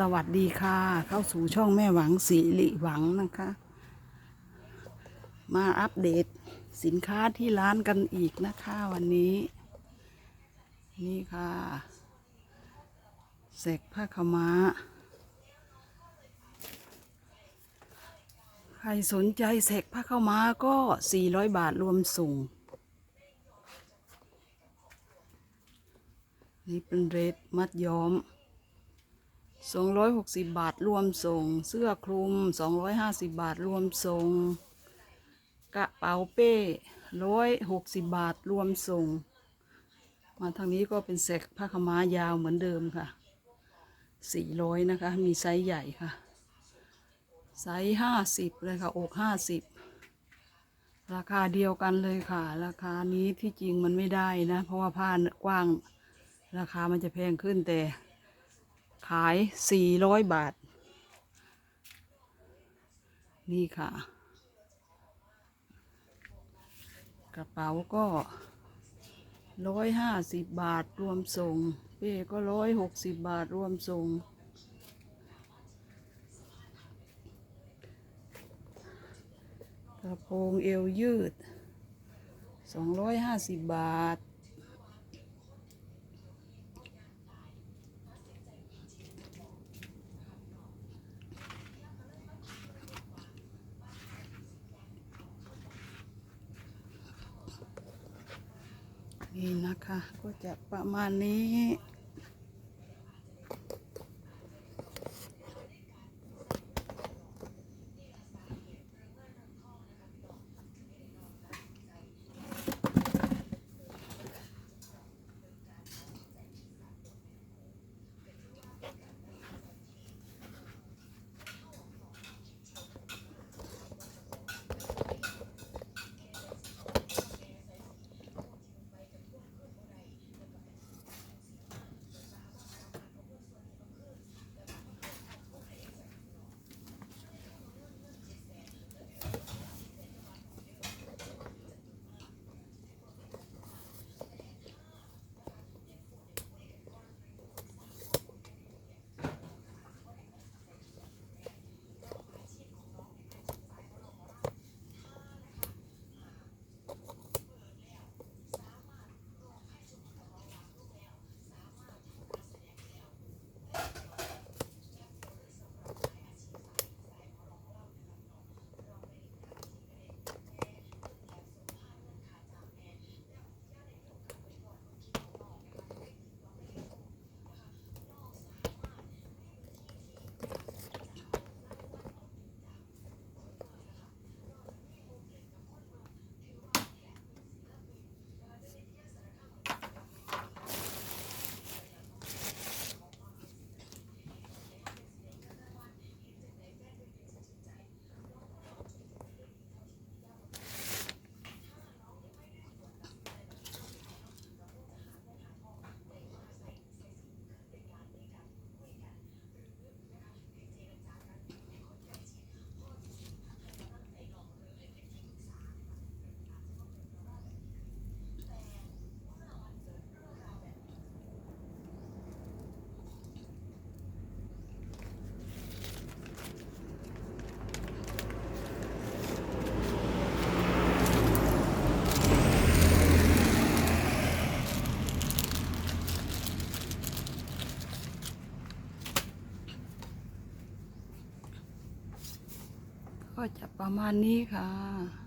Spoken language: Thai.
สวัสดีค่ะ เข้าสู่ช่องแม่หวังสีริหวังนะคะ มาอัปเดตสินค้าที่ร้านกันอีกนะคะวันนี้ นี่ค่ะเสกผ้าขาวม้า ใครสนใจเสกผ้าขม้าก็ 400 บาทรวมส่ง นี่เป็นเรทมัดย้อม 260 บาทรวมส่ง เสื้อคลุม 250 บาทรวมส่ง กระเป๋าเป้160บาทรวมส่ง มาทางนี้ก็เป็นเซกผ้าขม้ายาวเหมือนเดิมค่ะ400นะคะ มีไซส์ใหญ่ค่ะ ไซส์50เลยค่ะ อก50ราคาเดียวกันเลยค่ะ ราคานี้ที่จริงมันไม่ได้นะ เพราะว่าผ้ากว้าง ราคามันจะแพงขึ้นแต่ ขาย 400 บาท นี่ค่ะ กระเป๋าก็ 150 บาทรวมส่ง เป้ก็ 160 บาทรวมส่ง กระโปรงเอวยืด 250 บาท นี่นะคะก็จะประมาณนี้ ก็จะประมาณนี้ค่ะ